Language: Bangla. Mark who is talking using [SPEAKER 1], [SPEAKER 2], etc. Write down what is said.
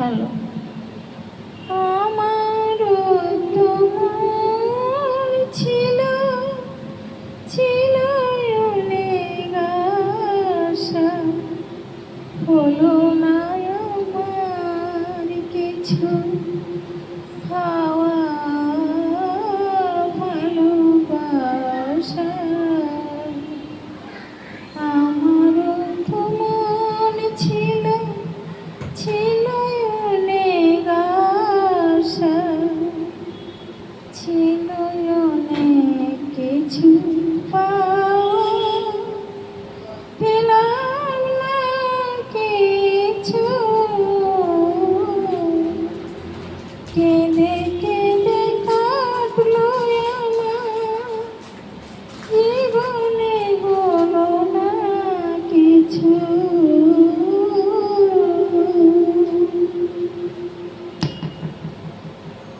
[SPEAKER 1] হ্যালো আমারও তোমার ছিল ছিল অনেক আশা। হলো না আমার কিছু। জীবনে হলো না কিছু